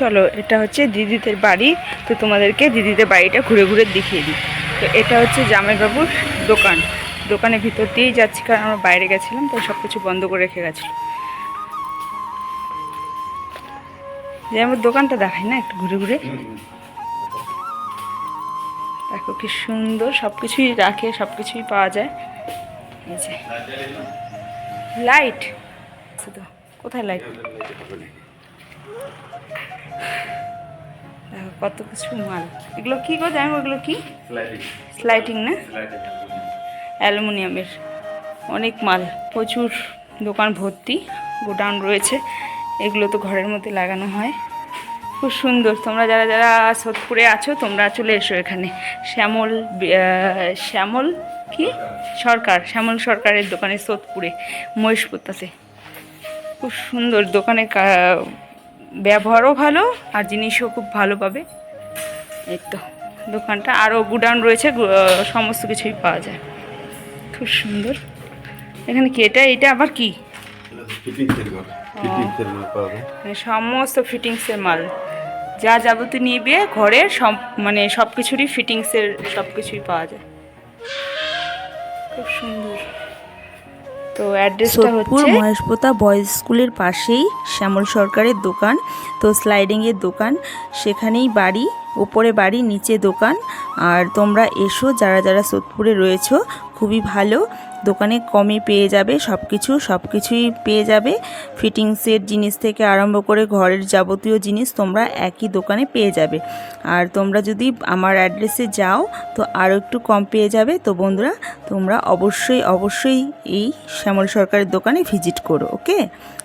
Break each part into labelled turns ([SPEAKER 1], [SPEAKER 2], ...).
[SPEAKER 1] চলো, এটা হচ্ছে দিদিদের বাড়ি। তো তোমাদেরকে দিদিদের বাড়িটা ঘুরে ঘুরে দেখিয়ে দিই। তো এটা হচ্ছে জামাইবাবুর দোকান। দোকানের ভিতর দিয়েই যাচ্ছি, কারণ আমরা বাইরে গেছিলাম, তাই সব কিছু বন্ধ করে রেখে গেছিল। যে আমার দোকানটা দেখাই না, একটু ঘুরে ঘুরে। দেখো কি সুন্দর সব কিছুই রাখে সব কিছুই পাওয়া যায়। এই যে। লাইট তো, কোথায় লাইট কত কিছু মাল। এগুলো কি গো? জানো এগুলো কি? স্লাইটিং না? অ্যালুমিনিয়ামের অনেক মাল। প্রচুর দোকান ভর্তি গোডাউন রয়েছে। এগুলো তো ঘরের মধ্যে লাগানো হয়। খুব সুন্দর। তোমরা যারা যারা সোদপুরে আছো তোমরা চলে এসো এখানে। শ্যামল শ্যামল কি? সরকার। শ্যামল সরকারের দোকানে সোদপুরে মহেশপুরতাতে খুব সুন্দর দোকানে কা- ব্যবহারও ভালো আর জিনিসও খুব ভালো পাবে। এই তো দোকানটা আরও গুডাউন রয়েছে সমস্ত কিছুই পাওয়া যায়। খুব সুন্দর। এখানে কি এটা এটা আবার কি?
[SPEAKER 2] ঘর
[SPEAKER 1] মানে সমস্ত ফিটিংসের মাল। যা যাবতীয় নিবে ঘরের সব মানে সব কিছুরই ফিটিংসের সব কিছুই পাওয়া যায়। খুব সুন্দর। তো অ্যাড্রেসটা হচ্ছে
[SPEAKER 3] মহেশপোতা বয়েজ স্কুলের পাশেই শ্যামল সরকারের দোকান তো স্লাইডিংয়ের দোকান। সেখানেই বাড়ি ওপরে বাড়ি নিচে দোকান। আর তোমরা এসো যারা যারা সোদপুরে রয়েছো খুবই ভালো। দোকানে কমে পেয়ে যাবে সব কিছু সব কিছুই পেয়ে যাবে। ফিটিংসের জিনিস থেকে আরম্ভ করে ঘরের যাবতীয় জিনিস তোমরা একই দোকানে পেয়ে যাবে। আর তোমরা যদি আমার অ্যাড্রেসে যাও, তো আরও একটু কম পেয়ে যাবে। তো বন্ধুরা, তোমরা অবশ্যই অবশ্যই এই শ্যামল সরকারের দোকানে ভিজিট করো, ওকে?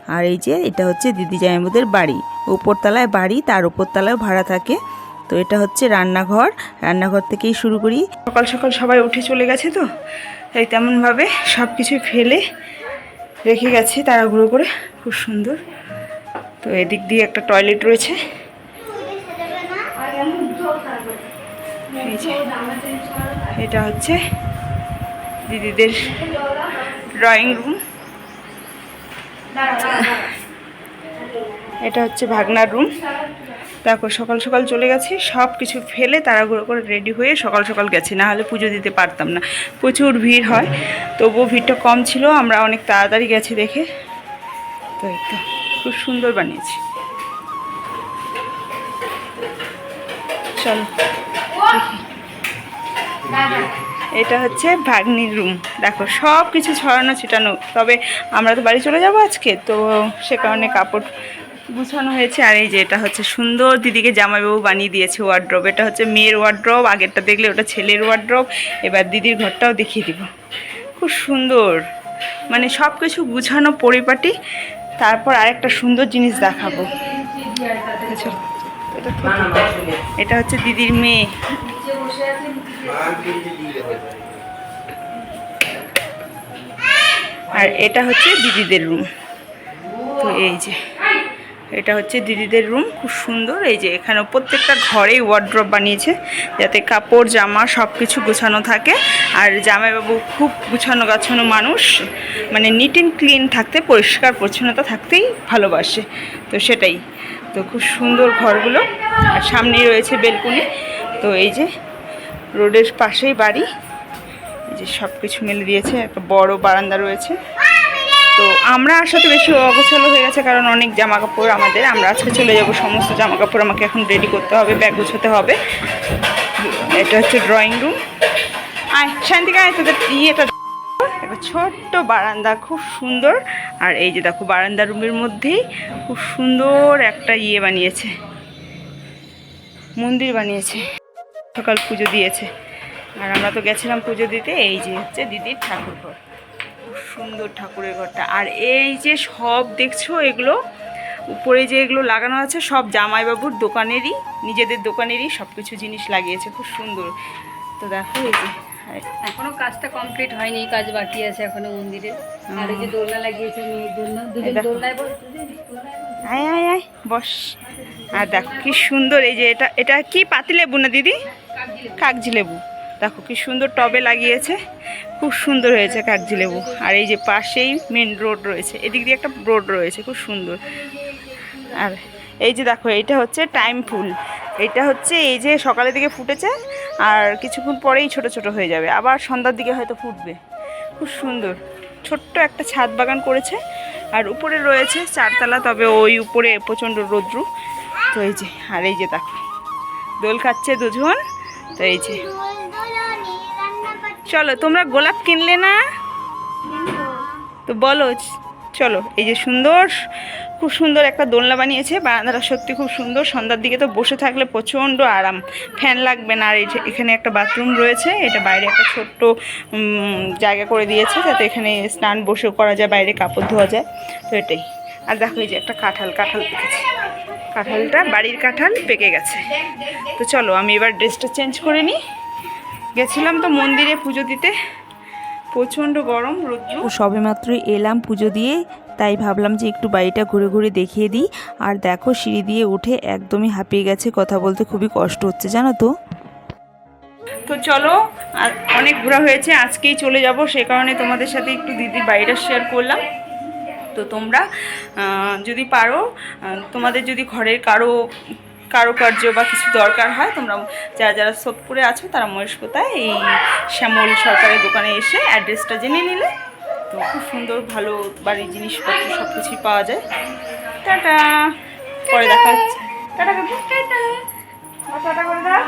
[SPEAKER 3] আর এই যে, এটা হচ্ছে দিদি জামাইবাবুদের বাড়ি। উপরতলায় বাড়ি, তার উপরতলায় ভাড়া থাকে। তো এটা হচ্ছে রান্নাঘর। রান্নাঘর থেকেই শুরু করি।
[SPEAKER 1] সকাল সকাল সবাই উঠে চলে গেছে তো তাই তেমনভাবে সব কিছু ফেলে রেখে গেছে তাড়াহুড়ো করে, খুব সুন্দর। তো এদিক দিয়ে একটা টয়লেট রয়েছে। এটা হচ্ছে দিদিদের ড্রয়িং রুম। এটা হচ্ছে ভাগনার রুম। দেখো সকাল সকাল চলে গেছি, সব কিছু ফেলে তাড়াহুড়ো করে রেডি হয়ে সকাল সকাল গেছি, না হলে পুজো দিতে পারতাম না। প্রচুর ভিড় হয়, তবুও ভিড়টা কম ছিল, আমরা অনেক তাড়াতাড়ি গেছি দেখে। তো তো, খুব সুন্দর বানিয়েছি। চলো এটা হচ্ছে ভাগ্নির রুম দেখো, সব কিছু ছড়ানো ছিটানো, তবে আমরা তো বাড়ি চলে যাব আজকে, তো সে কারণে কাপড় গুছানো হয়েছে আর এই যে এটা হচ্ছে সুন্দর দিদিকে জামাইবাবু বানিয়ে দিয়েছে ওয়ার্ড্রপ এটা হচ্ছে মেয়ের ওয়ার্ড্রপ আগেরটা দেখলে ওটা ছেলের ওয়ার্ড্রপ এবার দিদির ঘরটাও দেখিয়ে দিব। খুব সুন্দর। মানে সব কিছু গুছানো পরিপাটি। তারপর আরেকটা সুন্দর জিনিস দেখাবো। আচ্ছা, এটা হচ্ছে দিদির মেয়ে। আর এটা হচ্ছে দিদিদের রুম তো এই যে। এটা হচ্ছে দিদিদের রুম খুব সুন্দর। এই যে এখানে প্রত্যেকটা ঘরেই ওয়ার্ড্রপ বানিয়েছে, যাতে কাপড়, জামা সব কিছু গোছানো থাকে। আর জামাইবাবু খুব গুছানো গাছানো মানুষ মানে নিট অ্যান্ড ক্লিন থাকতে, পরিষ্কার পরিচ্ছন্নতা থাকতেই ভালোবাসে। তো সেটাই। তো খুব সুন্দর ঘরগুলো। আর সামনেই রয়েছে বেলকুনি। তো এই যে রোডের পাশেই বাড়ি। যে সব কিছু মেলে দিয়েছে। একটা বড় বারান্দা রয়েছে। তো আমরা আসাতে বেশি অগোছালো হয়ে গেছে, কারণ অনেক জামা কাপড় আমাদের। আমরা আজকে চলে যাব, সমস্ত জামা কাপড় আমাকে এখন রেডি করতে হবে ব্যাগ গুছোতে হবে। এটা হচ্ছে ড্রয়িং রুম আয়, শান্তিকা তোদের ইয়েটা একটা ছোট্ট বারান্দা, খুব সুন্দর। আর এই যে দেখো, বারান্দা রুমের মধ্যেই খুব সুন্দর একটা ইয়ে বানিয়েছে। মন্দির বানিয়েছে। সকাল পুজো দিয়েছে। আর আমরা তো গেছিলাম পুজো দিতে, এই যে হচ্ছে দিদির ঠাকুর ঘর। সুন্দর ঠাকুরের ঘরটা। আর এই যে সব দেখছ এগুলো উপরে যে এগুলো লাগানো আছে সব জামাইবাবুর দোকানেরই নিজেদের দোকানেরই সব কিছু জিনিস লাগিয়েছে খুব সুন্দর। তো দেখো এই যে
[SPEAKER 4] এখনও কাজটা কমপ্লিট হয়নি কাজ বাকি আছে এখনও মন্দিরে। আর এই যে দোলনা লাগিয়েছে। দোলনায়
[SPEAKER 1] আয় আয় আয় বস। আর দেখো কি সুন্দর এই যে এটা এটা কি পাতি লেবু না দিদি? কাগজি লেবু। দেখো কি সুন্দর টবে লাগিয়েছে। খুব সুন্দর হয়েছে কাগজি লেবু। আর এই যে পাশেই মেন রোড রয়েছে। এদিক দিয়ে একটা রোড রয়েছে, খুব সুন্দর। আর এই যে দেখো, এইটা হচ্ছে টাইম ফুল। এটা হচ্ছে এই যে সকালের দিকে ফুটেছে, আর কিছুক্ষণ পরেই ছোট ছোট হয়ে যাবে। আবার সন্ধ্যার দিকে হয়তো ফুটবে। খুব সুন্দর। ছোট্ট একটা ছাদ বাগান করেছে। আর উপরে রয়েছে চারতলা, তবে ওই উপরে প্রচণ্ড রৌদ্রু। তো এই যে, আর এই যে দেখো, দোল খাচ্ছে দুজন। তো এই যে চলো তোমরা গোলাপ কিনলে না? তো বলো চলো এই যে সুন্দর খুব সুন্দর একটা দোলনা বানিয়েছে। বারান্দাটা সত্যি খুব সুন্দর সন্ধ্যার দিকে তো বসে থাকলে প্রচণ্ড আরাম। ফ্যান লাগবে না আর এই এখানে একটা বাথরুম রয়েছে এটা বাইরে একটা ছোট্ট জায়গা করে দিয়েছে যাতে এখানে স্নান বসে করা যায় বাইরে কাপড় ধোয়া যায় তো এটাই। আর দেখো এই যে একটা কাঁঠাল কাঁঠাল পেকেছে। কাঁঠালটা বাড়ির কাঁঠাল পেকে গেছে। তো চলো আমি এবার ড্রেসটা চেঞ্জ করে নিই। গেছিলাম তো মন্দিরে পুজো দিতে। প্রচণ্ড গরম রৌদ্র।
[SPEAKER 3] ও সবেমাত্রই এলাম পুজো দিয়ে তাই ভাবলাম যে একটু বাড়িটা ঘুরে ঘুরে দেখিয়ে দিই। আর দেখো সিঁড়ি দিয়ে উঠে একদমই হাঁপিয়ে গেছে কথা বলতে খুবই কষ্ট হচ্ছে জানো তো।
[SPEAKER 1] তো চলো আর অনেক ঘোরা হয়েছে আজকেই চলে যাব সে কারণে তোমাদের সাথে একটু দিদির বাড়িটা শেয়ার করলাম। তো তোমরা যদি পারো তোমাদের যদি ঘরের কারও কারুকার্য বা কিছু দরকার হয় তোমরা যারা যারা সোদপুরে আছো তারা মহেশপোতায় এই শ্যামল সরকারের দোকানে এসে অ্যাড্রেসটা জেনে নিলে তো খুব সুন্দর ভালো বাড়ির জিনিসপত্র সব কিছুই পাওয়া যায়। টাটা। পরে দেখা হচ্ছে। টাটা টাটা। করে দাও।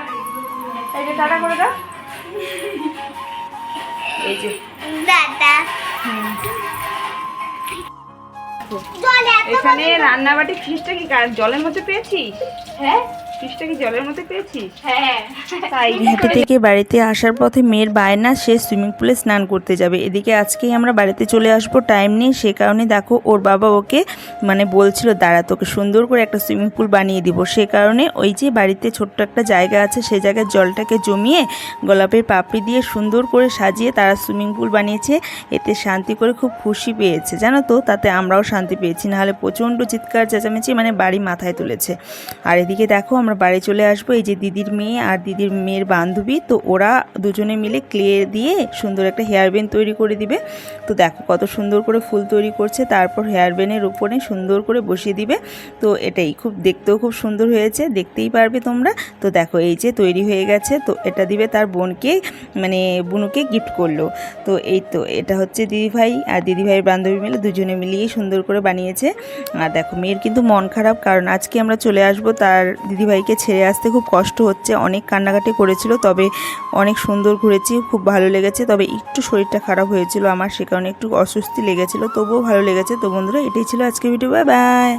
[SPEAKER 1] এই যে টাটা করে দাও। এই যে। এখানে রান্নাবাটি ফ্রিজটা কি জলের মধ্যে পেয়েছি হ্যাঁ? ফিসটা কি জলের মধ্যে পেয়েছিস? হ্যাঁ। তাই
[SPEAKER 3] হেঁটে থেকে বাড়িতে আসার পথে মেয়ের বায়না সে সুইমিং পুলে স্নান করতে যাবে। এদিকে আজকেই আমরা বাড়িতে চলে আসব টাইম নেই সে কারণে দেখো ওর বাবা ওকে মানে বলছিল দাঁড়া তোকে সুন্দর করে একটা সুইমিং পুল বানিয়ে দিব। সে কারণে ওই যে বাড়িতে ছোট্ট একটা জায়গা আছে সেই জায়গায় জলটাকে জমিয়ে গোলাপের পাপড়ি দিয়ে সুন্দর করে সাজিয়ে তারা সুইমিং পুল বানিয়েছে। এতে শান্তি করে খুব খুশি পেয়েছে। জানো তো তাতে আমরাও শান্তি পেয়েছি। নাহলে প্রচণ্ড চিৎকার চেঁচামেচি মানে বাড়ি মাথায় তুলেছে। আর এদিকে দেখো আমরা বাড়ি চলে আসব, এই যে দিদির মেয়ে আর দিদির মেয়ের বান্ধবী, তো ওরা দুজনে মিলে ক্লে দিয়ে সুন্দর একটা হেয়ার ব্যান্ড তৈরি করে দিবে। তো দেখো কত সুন্দর করে ফুল তৈরি করছে, তারপর হেয়ার ব্যান্ডের উপরে সুন্দর করে বসিয়ে দিবে। তো এটাই খুব, দেখতেও খুব সুন্দর হয়েছে, দেখতেই পারবে তোমরা। তো দেখো এই যে তৈরি হয়ে গেছে, তো এটা দিবে তার বোনকে মানে বুনুকে গিফট করল। তো এই তো, এটা হচ্ছে দিদিভাই আর দিদিভাইয়ের বান্ধবী মিলে দুজনে মিলিয়ে সুন্দর করে বানিয়েছে। আর দেখো মেয়ের কিন্তু মন খারাপ, কারণ আজকে আমরা চলে আসব তার দিদিভাইকে ছেড়ে আসতে খুব কষ্ট হচ্ছে, অনেক কান্নাকাটি করেছিল, তবে অনেক সুন্দর ঘুরেছি, খুব ভালো লেগেছে, তবে একটু শরীরটা খারাপ হয়েছিল আমার, সে কারণে একটু অস্বস্তি লেগেছিল, তবুও ভালো লেগেছে। তো বন্ধুরা, এটাই ছিল আজকে ভিডিও বাই বাই